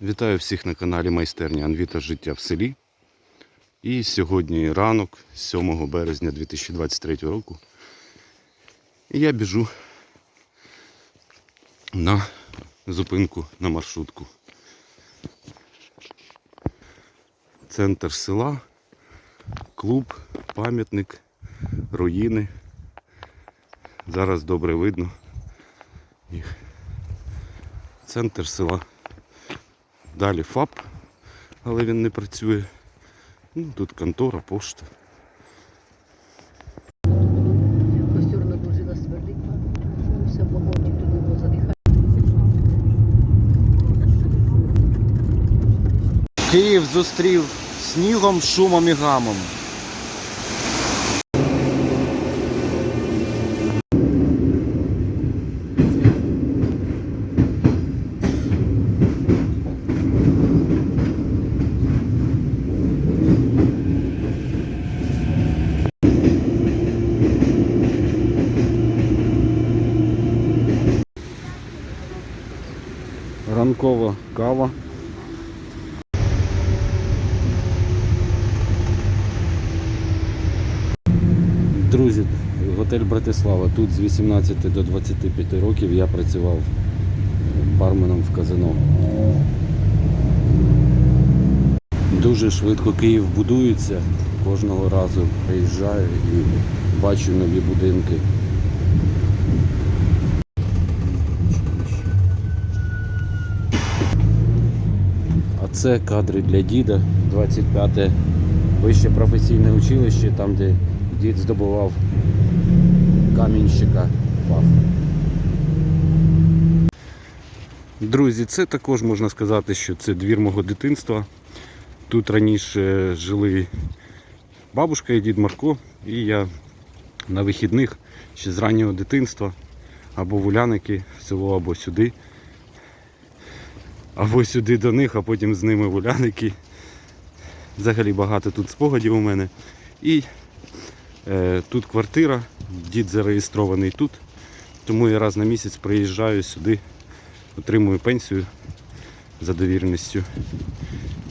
Вітаю всіх на каналі Майстерня Анвіта Життя в селі. І сьогодні ранок, 7 березня 2023 року. Я біжу на зупинку на маршрутку. Центр села, клуб, пам'ятник, руїни. Зараз добре видно. Центр села. Далі ФАП, але він не працює. Ну, тут контора, пошта. Задихати. Київ зустрів снігом, шумом і гамом. Ранкова кава. Друзі, готель Братислава. Тут з 18 до 25 років я працював барменом в казино. Дуже швидко Київ будується. Кожного разу приїжджаю і бачу нові будинки. Це кадри для діда, 25 вище професійне училище, там де дід здобував камінщика фах. Друзі, це також можна сказати, що це двір мого дитинства. Тут раніше жили бабушка і дід Марко, і я на вихідних ще з раннього дитинства або в Уляники в село, або сюди, або сюди до них, а потім з ними в Уляники. Взагалі багато тут спогадів у мене. І е, тут квартира, дід зареєстрований тут, тому я раз на місяць приїжджаю сюди, отримую пенсію за довіреністю.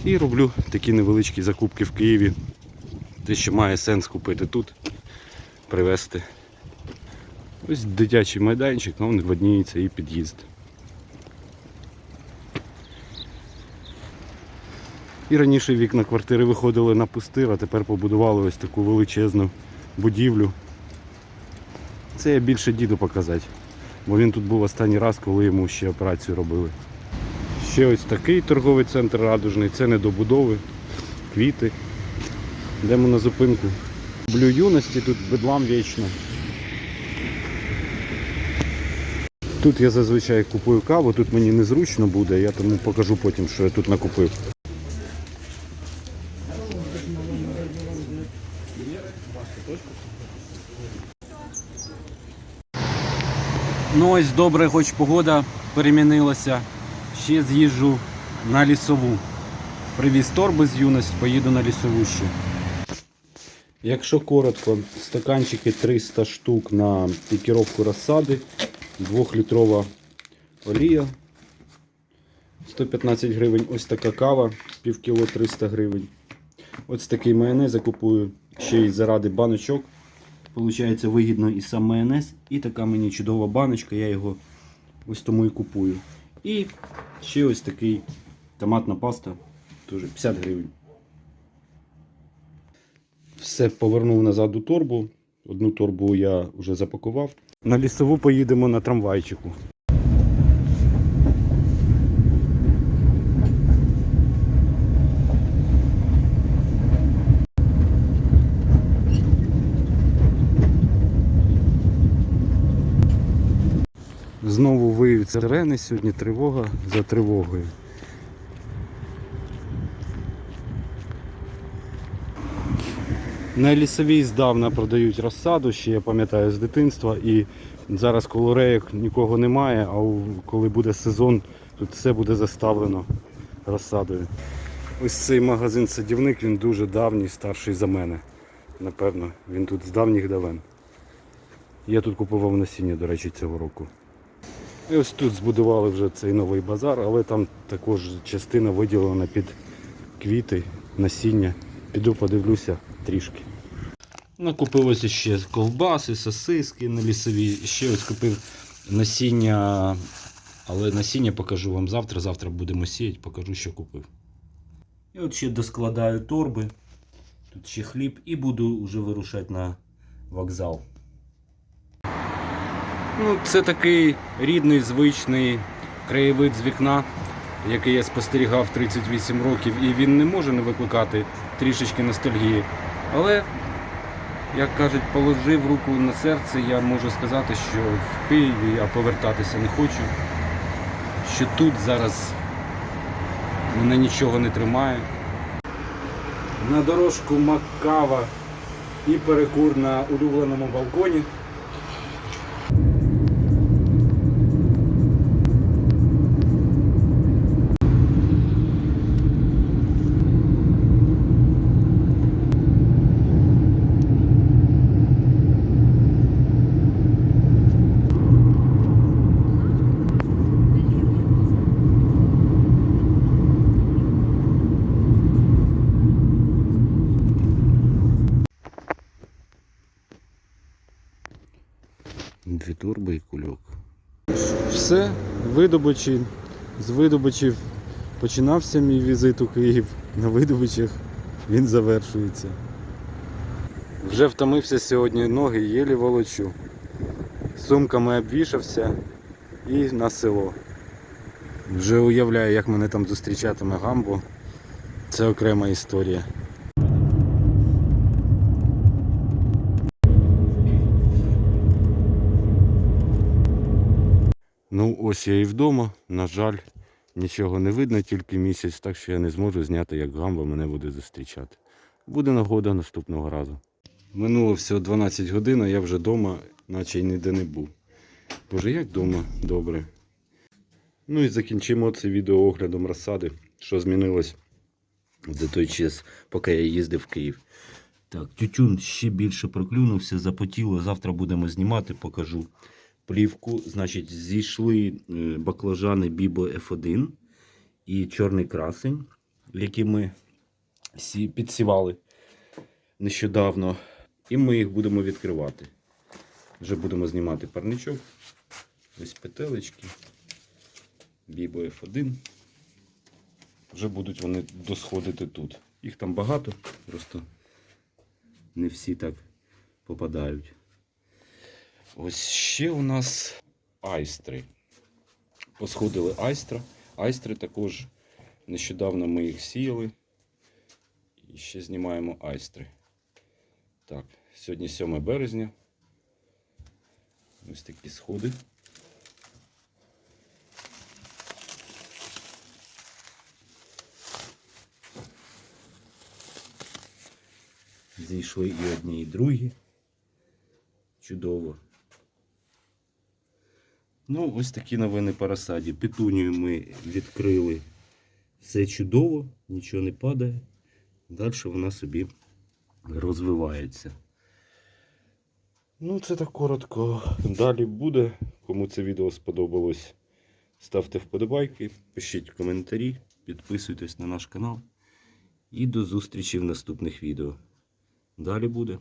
І роблю такі невеличкі закупки в Києві. Те, що має сенс купити тут, привезти. Ось дитячий майданчик, а вон видніється і під'їзд. І раніше вікна квартири виходили на пустир, а тепер побудували ось таку величезну будівлю. Це я більше діду показати, бо він тут був останній раз, коли йому ще операцію робили. Ще ось такий торговий центр радужний, це недобудови, квіти. Йдемо на зупинку. Люблю юності, тут бедлам вічно. Тут я зазвичай купую каву, тут мені незручно буде, я тому покажу потім, що я тут накупив. Ну ось добре, хоч погода перемінилася. Ще з'їжджу на лісову. Привіз торби з юності, поїду на лісову ще. Якщо коротко, стаканчики 300 штук на пікіровку розсади, 2-літрова олія 115 гривень, ось така кава, пів кіло 300 гривень. Ось такий майонез я купую ще й заради баночок. Получається вигідно і сам майонез, і така мені чудова баночка, я його ось тому і купую. І ще ось такий томатна паста, теж 50 гривень. Все повернув назад у торбу. Одну торбу я вже запакував. На лісову поїдемо на трамвайчику. Знову виють сирени, сьогодні тривога за тривогою. На лісовій здавна продають розсаду, ще я пам'ятаю з дитинства. І зараз коло нікого немає, а коли буде сезон, тут все буде заставлено розсадою. Ось цей магазин садівник, він дуже давній, старший за мене. Напевно, він тут з давніх давен. Я тут купував насіння, до речі, цього року. І ось тут збудували вже цей новий базар, але там також частина виділена під квіти, насіння. Піду подивлюся трішки. Накупилося ще ковбаси, сосиски на лісові. Ще ось купив насіння, але насіння покажу вам завтра. Завтра будемо сіяти, покажу, що купив. І от ще доскладаю торби. Тут ще хліб і буду вже вирушати на вокзал. Ну, це такий рідний, звичний краєвид з вікна, який я спостерігав 38 років, і він не може не викликати трішечки ностальгії. Але, як кажуть, положив руку на серце, я можу сказати, що в Києві я повертатися не хочу. Що тут зараз мене нічого не тримає. На дорожку Маккава і перекур на улюбленому балконі. Дві турби і кульок. Все, видобичі. З видобичів починався мій візит у Київ. На видобичах він завершується. Вже втомився сьогодні ноги, єлі волочу. Сумками обвішався і на село. Вже уявляю, як мене там зустрічатиме гамбо. Це окрема історія. Ну, ось я і вдома. На жаль, нічого не видно, тільки місяць, так що я не зможу зняти, як гамба мене буде зустрічати. Буде нагода наступного разу. Минуло всього 12 годин, а я вже вдома, наче й ніде не був. Боже, як вдома? Добре. Ну і закінчимо це відео оглядом розсади, що змінилось за той час, поки я їздив в Київ. Так, тютюн ще більше проклюнувся, запотіло. Завтра будемо знімати, покажу плівку. Значить, зійшли е, баклажани Бібо F1 і чорний красень, які ми підсівали нещодавно. І ми їх будемо відкривати. Вже будемо знімати парничок. Ось петелечки. Бібо F1. Вже будуть вони досходити тут. Їх там багато, просто не всі так попадають. Ось ще у нас айстри. Посходили айстра. Айстри також нещодавно ми їх сіяли. І ще знімаємо айстри. Так, сьогодні 7 березня. Ось такі сходи. Зійшли і одні, і другі. Чудово. Ну, ось такі новини по розсаді. Петунію ми відкрили. Все чудово, нічого не падає. Далі вона собі розвивається. Ну, це так коротко. Далі буде. Кому це відео сподобалось, ставте вподобайки, пишіть коментарі, підписуйтесь на наш канал. І до зустрічі в наступних відео. Далі буде.